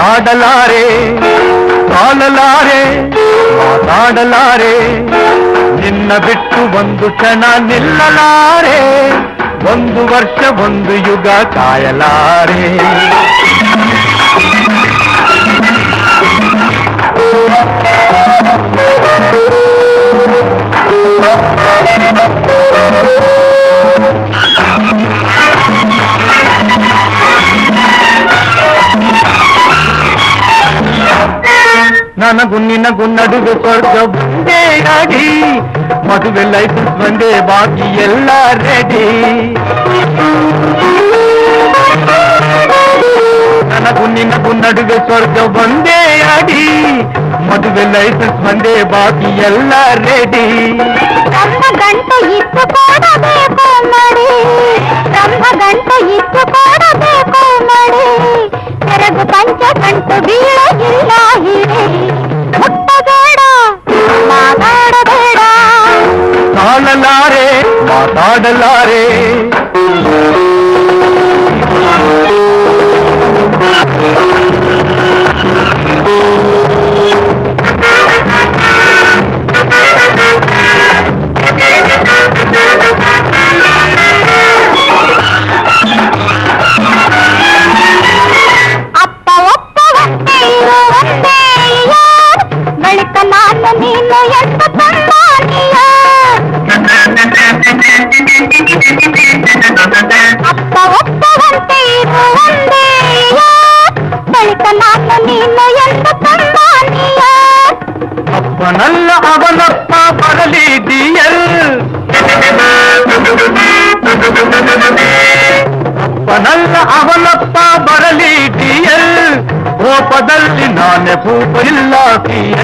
ಮಾತಾಡಲಾರೆ ತಾಳಲಾರೆ ಮಾತಾಡಲಾರೆ ನಿನ್ನ ಬಿಟ್ಟು ಒಂದು ಕ್ಷಣ ನಿಲ್ಲಲಾರೆ ಒಂದು ವರ್ಷ ಒಂದು ಯುಗ ಕಾಯಲಾರೆ. ನನಗೂ ನಿನಗೂ ನಡುವೆ ಸ್ವರ್ಗ ಒಂದೇ ಅಡಿ ಮದುವೆ ಲೈಸೆನ್ಸ್ ಒಂದೇ ಬಾಕಿ ಎಲ್ಲ ರೆಡಿ ನನಗೂ ನಿನಗೂ ನಡುವೆ ಸ್ವರ್ಗ ಒಂದೇ ಅಡಿ ಮದುವೆ ಲೈಸೆನ್ಸ್ ಒಂದೇ ಬಾಕಿ ಎಲ್ಲ ರೆಡಿ ಬ್ರಹ್ಮ ಗಂಟೆ ಇತ್ತು ಕೊಡಬೇಕು ಮಾಡಿ ಬ್ರಹ್ಮ ಗಂಟೆ ಇತ್ತು ಕೊಡಬೇಕು ಮಾಡಿ ತೆರಗು ಪಂಚ ಕಂಟು ಬೀಳಗಿಲ್ಲ लारे माता डलारे। ಅಪ್ಪ ಒಪ್ಪವಂತೆ ಇರುವಂತೆ ಯಾರ್? ಬಳಿಕ ನಾನು ನೀನು ಎಷ್ಟು ಸಂಬಾನಿಯ ಅಪ್ಪನಲ್ಲ ಅವನಪ್ಪ ಬರಲಿ ಡಿಯಲ್ ಅಪ್ಪನಲ್ಲ ಅವನಪ್ಪ ಬರಲಿ ಡಿಯಲ್ ಕೋಪದಲ್ಲಿ ನಾನೇ ಭೂಪ ಇಲ್ಲ ಡಿಯಲ್ ಲಾಲ ಲಾಲ